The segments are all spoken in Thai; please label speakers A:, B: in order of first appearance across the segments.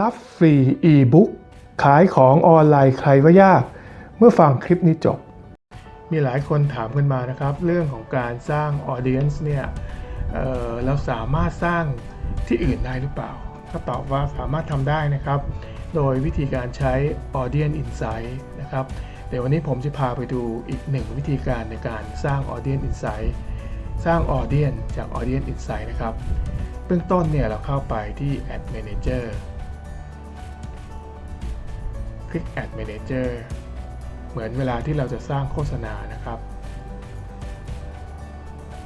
A: รับฟรีอีบุ๊กขายของออนไลน์ใครว่ายาก เมื่อฟังคลิปนี้จบ มีหลายคนถามกันมานะครับ เรื่องของการสร้างออเดียนส์เนี่ยเเราสามารถสร้างที่อื่นได้หรือเปล่า ก็ตอบว่าสามารถทำได้นะครับ โดยวิธีการใช้ Audience Insight นะครับ เดี๋ยววันนี้ผมจะพาไปดูอีกหนึ่งวิธีการในการสร้าง Audience Insight สร้าง Audience จาก Audience Insight นะครับ เบื้องต้นเนี่ยเราเข้าไปที่ Ad Manager คลิก Ad Manager เหมือนเวลาที่เราจะสร้างโฆษณานะครับ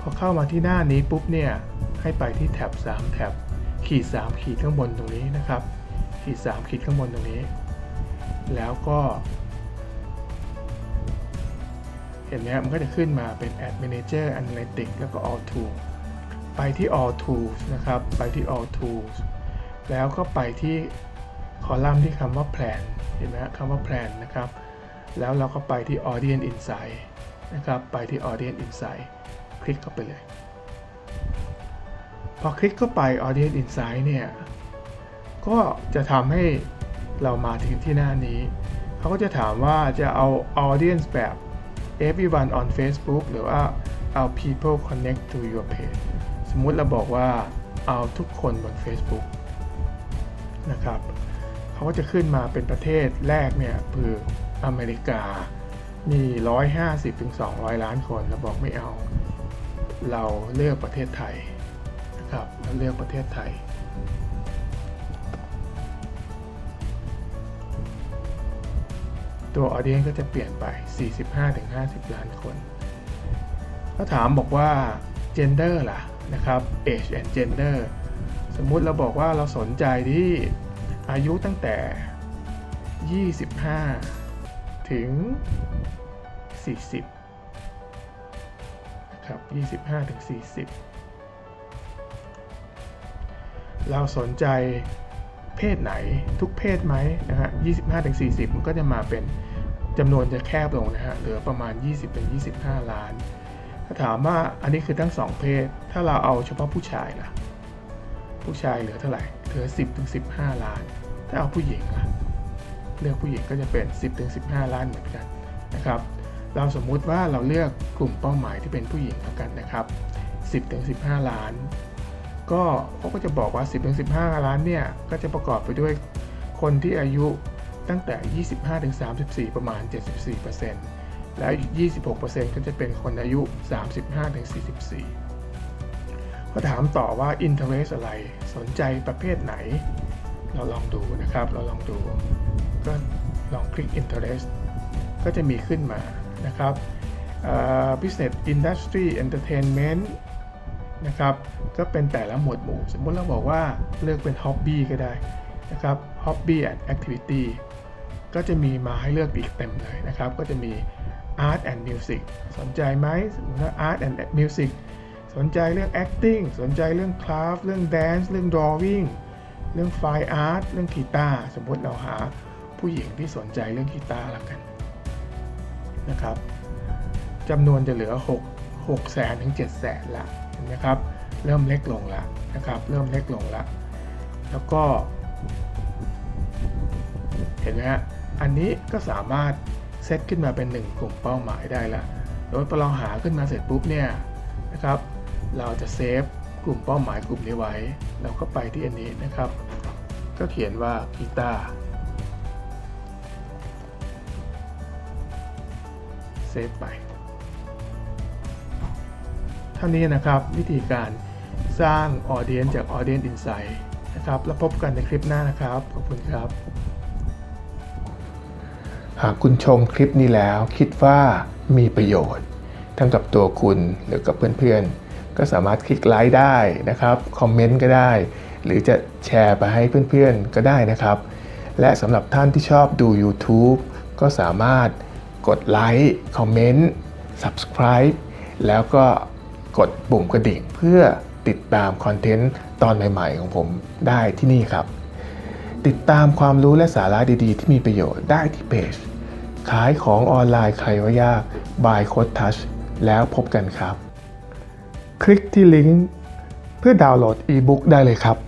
A: พอเข้ามาที่หน้านี้ปุ๊บเนี่ยให้ไปที่แท็บ 3 แท็บ ขีด 3 ขีดข้างบนตรงนี้นะครับ ขีด 3 ขีดข้างบนตรงนี้ แล้วก็ เห็นไหมครับมันก็จะขึ้นมาเป็น Ad Manager Analytics แล้วก็ All Tools ไปที่ All Tools นะครับ ไปที่ All Tools แล้วก็ไปที่ คอลัมน์ที่คำว่า Plan เห็นไหมครับคำว่า Plan นะครับ แล้วเราก็ไปที่ Audience Insight นะครับ ไปที่ Audience Insight คลิกเข้าไปเลย พอคลิกเข้าไป Audience Insight เนี่ย ก็จะทำให้เรามาถึงที่หน้านี้ เขาก็จะถามว่าจะเอา Audience แบบ everyone on Facebook หรือว่าเอา people connect to your page สมมุติเราบอกว่าเอาทุกคนบน Facebook นะครับ เขาก็จะขึ้นมาเป็นประเทศแรกเนี่ยคืออเมริกา มี 150ถึง200 ล้านคนเราบอกไม่เอา เราเลือกประเทศไทยนะครับเราเลือกประเทศไทยตัว audience ก็จะเปลี่ยนไป 45-50 ล้านคน ถ้าถามบอกว่า gender ล่ะนะครับ age and gender สมมุติเราบอกว่าเราสนใจที่ อายุตั้งแต่ 25 ถึง 40นะครับ 25 ถึง 40 เราสนใจเพศไหนทุกเพศไหมนะฮะ 25 ถึง 40 มันก็จะมาเป็นจำนวนจะแคบลงนะฮะ เหลือประมาณ 20ถึง25 ล้าน ถ้าถามว่าอันนี้คือทั้งสองเพศ ถ้าเราเอาเฉพาะผู้ชายล่ะ ผู้ชายเหลือเท่าไหร่ เหลือ 10ถึง15 ล้าน ถ้าเอาผู้หญิงล่ะเลือกผู้หญิงก็จะเป็น 10ถึง15 ล้านเหมือนกันนะครับ เราสมมุติว่าเราเลือกกลุ่มเป้าหมายที่เป็นผู้หญิงแล้วกันนะครับ 10ถึง15 ล้าน ก็เขาก็จะบอกว่า 10ถึง15 ล้านเนี่ยก็จะประกอบไปด้วยคนที่อายุตั้งแต่ 25ถึง34 ประมาณ 74%แล้วอีก26%ก็จะเป็นคนอายุ 35ถึง44 เขาถามต่อว่า interest อะไร สนใจประเภทไหน เราลองดูนะครับ เราลองดู ก็ลองคลิก interest ก็จะมีขึ้นมานะครับเอ่อ business industry entertainment นะครับ ก็เป็นแต่ละหมวดหมู่ สมมุติเราบอกว่าเลือกเป็น hobby ก็ได้นะครับ hobby and activity ก็จะมีมาให้เลือกอีกเต็มเลยนะครับ ก็จะมี art and music สนใจไหมสมมติว่า art and music ส นใจเรื่อง acting สนใจเรื่อง craft เรื่อง dance เรื่อง drawing เรื่อง fine art เรื่องกีตาร์สมมติเราหาผู้หญิงที่สนใจเรื่องกีตาร์ล้วกันนะครับจำนวนจะเหลือ 6 6แสนถึง7แสนละเห็นไหมครับ เริ่มเล็กลงล้วนะครับ เริ่มเล็กลงล้วแล้วก็ เห็นไหมฮะอันนี้ก็สามารถเซตขึ้นมาเป็น 1 กลุ่มเป้าหมายได้แล้วโดยพอเราหาขึ้นมาเสร็จปุ๊บเนี่ยนะครับ เราจะเซฟกลุ่มเป้าหมายกลุ่มนี้ไว้ เราก็ไปที่อันนี้นะครับ ก็เขียนว่ากีตาร์เซฟไป เท่านี้นะครับวิธีการสร้าง Audience จาก Audience Insight นะครับ แล้วพบกันในคลิปหน้านะครับ ขอบคุณครับ หากคุณชมคลิปนี้แล้วคิดว่ามีประโยชน์ ทั้งกับตัวคุณหรือกับเพื่อนๆ ก็สามารถคลิกไลค์ได้นะครับคอมเมนต์ก็ได้ หรือจะแชร์ไปให้เพื่อนๆก็ได้นะครับ และสำหรับท่านที่ชอบดู YouTube ก็สามารถกดไลค์คอมเมนต์ Subscribe แล้วก็กดปุ่มกระดิ่งเพื่อติดตามคอนเทนต์ตอนใหม่ๆ ของผมได้ที่นี่ครับ ติดตามความรู้และสาระดีๆ ที่มีประโยชน์ได้ที่เพจ ขายของออนไลน์ใครว่ายาก by Code Touch แล้วพบกันครับ คลิกที่ลิงก์เพื่อดาวน์โหลดอีบุ๊กได้เลยครับ